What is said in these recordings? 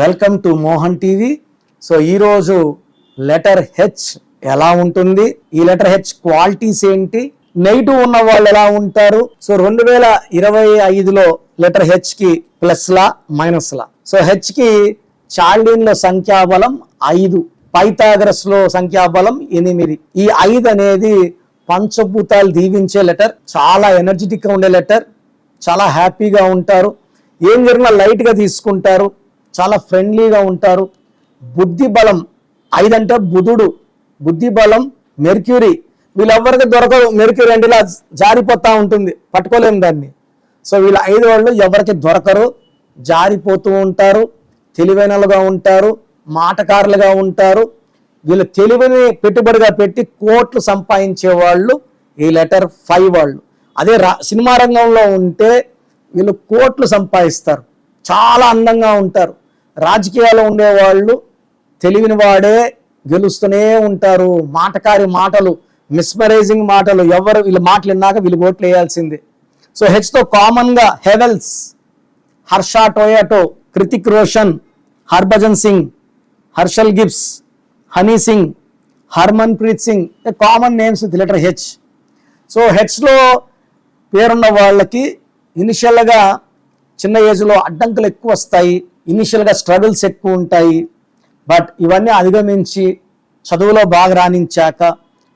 Welcome to Mohan TV so ఈరోజు letter H ఎలా ఉంటుంది? ఈ లెటర్ హెచ్ క్వాలిటీస్ ఏంటి? నెగిటివ్ ఉన్న వాళ్ళు ఎలా ఉంటారు? సో రెండు వేల ఇరవై ఐదులో లెటర్ హెచ్కి ప్లస్ లా మైనస్ లా. సో హెచ్కి చాల్డీన్ సంఖ్యాబలం ఐదు. పైథాగరస్లో సంఖ్యాబలం ఎనిమిది. ఈ ఐదు అనేది పంచభూతాలు దీవించే లెటర్ చాలా ఎనర్జెటిక్గా ఉండే లెటర్ చాలా హ్యాపీగా ఉంటారు. ఏం జరిగినా లైట్గా తీసుకుంటారు. చాలా ఫ్రెండ్లీగా ఉంటారు. బుద్ధి బలం ఐదంటే బుధుడు బుద్ధి బలం మెర్క్యూరీ. వీళ్ళెవ్వరికి దొరకదు మెర్క్యూరీ అంటే ఇలా జారిపోతూ ఉంటుంది పట్టుకోలేము దాన్ని. సో వీళ్ళ ఐదు వాళ్ళు ఎవరికి దొరకరు జారిపోతూ ఉంటారు తెలివైనలుగా ఉంటారు మాటకారులుగా ఉంటారు. వీళ్ళ తెలివిని పెట్టుబడిగా పెట్టి కోట్లు సంపాదించే వాళ్ళు ఈ లెటర్ ఫైవ్ వాళ్ళు. అదే రా సినిమా రంగంలో ఉంటే వీళ్ళు కోట్లు సంపాదిస్తారు చాలా అందంగా ఉంటారు. రాజకీయాల్లో ఉండేవాళ్ళు తెలివిని వాడే గెలుస్తూనే ఉంటారు. మాటకారి మాటలు మిస్మరైజింగ్ మాటలు. ఎవరు వీళ్ళ మాటలు విన్నాక వీళ్ళు ఓట్లు వేయాల్సిందే. సో హెచ్తో కామన్గా Havells Harsha Toyota Hrithik Roshan Harbhajan Singh Herschelle Gibbs Honey Singh Harmanpreet Singh common names the letter H so హెచ్లో పేరున్న వాళ్ళకి ఇనిషియల్గా చిన్న ఏజ్లో అడ్డంకులు ఎక్కువ వస్తాయి. ఇనిషియల్గా స్ట్రగుల్స్ ఎక్కువ ఉంటాయి. బట్ ఇవన్నీ అధిగమించి చదువులో బాగా రాణించాక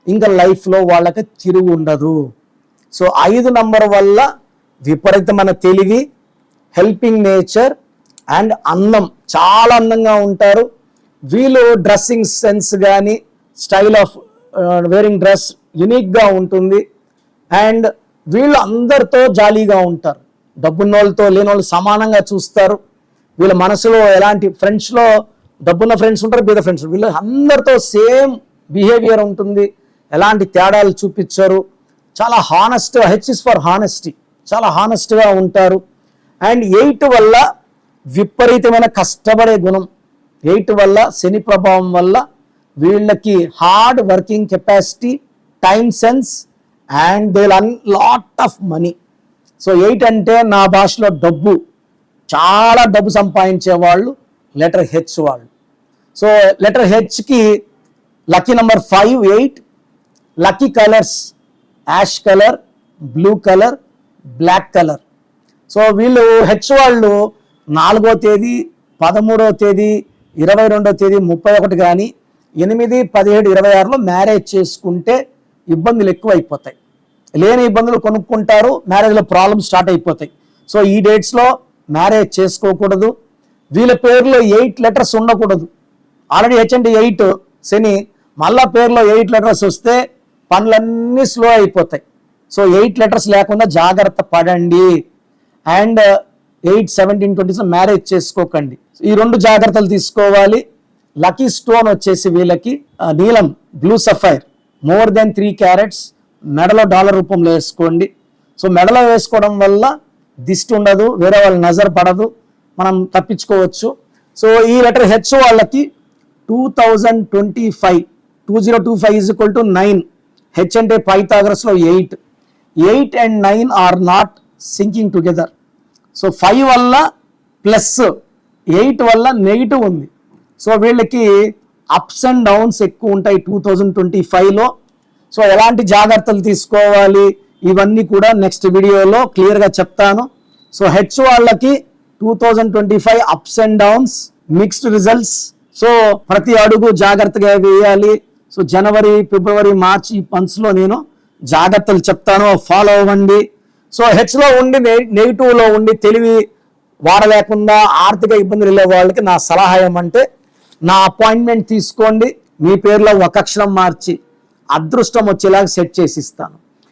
ఇంకా లైఫ్లో వాళ్ళకి తిరుగు ఉండదు. సో ఐదు నంబర్ వల్ల విపరీతమైన తెలివి హెల్పింగ్ నేచర్ అండ్ అందం. చాలా అందంగా ఉంటారు. వీళ్ళు డ్రెస్సింగ్ సెన్స్ కానీ స్టైల్ ఆఫ్ వేరింగ్ డ్రెస్ యునిక్గా ఉంటుంది. అండ్ వీళ్ళు అందరితో జాలీగా ఉంటారు. డబ్బున్న వాళ్ళతో లేని వాళ్ళు సమానంగా చూస్తారు. వీళ్ళ మనసులో ఎలాంటి ఫ్రెండ్స్లో డబ్బున్న ఫ్రెండ్స్ ఉంటారు బీద ఫ్రెండ్స్ వీళ్ళు అందరితో సేమ్ బిహేవియర్ ఉంటుంది. ఎలాంటి తేడాలు చూపించరు. చాలా honest H is for honesty చాలా హానెస్ట్గా ఉంటారు. అండ్ ఎయిట్ వల్ల విపరీతమైన కష్టపడే గుణం. ఎయిట్ వల్ల శని ప్రభావం వల్ల వీళ్ళకి hard working capacity time sense and they earn lot of money so eight అంటే నా భాషలో డబ్బు. చాలా డబ్బు సంపాదించే వాళ్ళు లెటర్ హెచ్ వాళ్ళు. So letter హెచ్కి lucky number five eight lucky colours ash colour blue colour black colour. So వీళ్ళు హెచ్ వాళ్ళు నాలుగో తేదీ పదమూడవ తేదీ ఇరవై రెండో తేదీ ముప్పై ఒకటి కానీ ఎనిమిది పదిహేడు ఇరవై ఆరులో మ్యారేజ్ చేసుకుంటే ఇబ్బందులు ఎక్కువ అయిపోతాయి లేని ఇబ్బందులు కొనుక్కుంటారు మ్యారేజ్లో ప్రాబ్లమ్స్ స్టార్ట్ అయిపోతాయి. సో ఈ డేట్స్లో మ్యారేజ్ చేసుకోకూడదు. వీళ్ళ పేరులో ఎయిట్ లెటర్స్ ఉండకూడదు. ఆల్రెడీ హెచ్ఎండి ఎయిట్ శని మళ్ళా పేరులో ఎయిట్ లెటర్స్ వస్తే పనులన్నీ స్లో అయిపోతాయి. సో ఎయిట్ లెటర్స్ లేకుండా జాగ్రత్త పడండి. And eight seventeen twenties marriage చేసుకోకండి. ఈ రెండు జాగ్రత్తలు తీసుకోవాలి. లక్కీ స్టోన్ వచ్చేసి వీళ్ళకి నీలం blue sapphire more than three carats మెడలో డాలర్ రూపంలో వేసుకోండి. సో మెడలో వేసుకోవడం వల్ల దిష్టి ఉండదు వేరే వాళ్ళ నజర్ పడదు మనం తప్పించుకోవచ్చు. సో ఈ లెటర్ హెచ్ వాళ్ళకి two thousand twenty five two zero two five is equal to nine H అంటే పైథాగ్రస్లో eight. Eight and nine are not syncing together so five వల్ల ప్లస్ ఎయిట్ వల్ల నెగిటివ్ ఉంది. సో వీళ్ళకి అప్స్ అండ్ డౌన్స్ ఎక్కువ ఉంటాయి two thousand twenty ఫైవ్లో so ఎలాంటి జాగ్రత్తలు తీసుకోవాలి? ఇవన్నీ కూడా నెక్స్ట్ వీడియోలో క్లియర్గా చెప్తాను. సో హెచ్ వాళ్ళకి two thousand twenty five ups and downs mixed results so ప్రతి అడుగు జాగ్రత్తగా వేయాలి. సో జనవరి ఫిబ్రవరి మార్చ్ ఈ మంత్స్లో నేను జాగ్రత్తలు చెప్తాను. ఫాలో అవ్వండి. సో హెచ్లో ఉండి నెగిటివ్లో ఉండి తెలివి వాడలేకుండా ఆర్థిక ఇబ్బందులు వెళ్ళే వాళ్ళకి నా సలహా ఏమంటే నా అపాయింట్మెంట్ తీసుకోండి. మీ పేరులో ఒక అక్షరం మార్చి అదృష్టం వచ్చేలాగా సెట్ చేసి ఇస్తాను.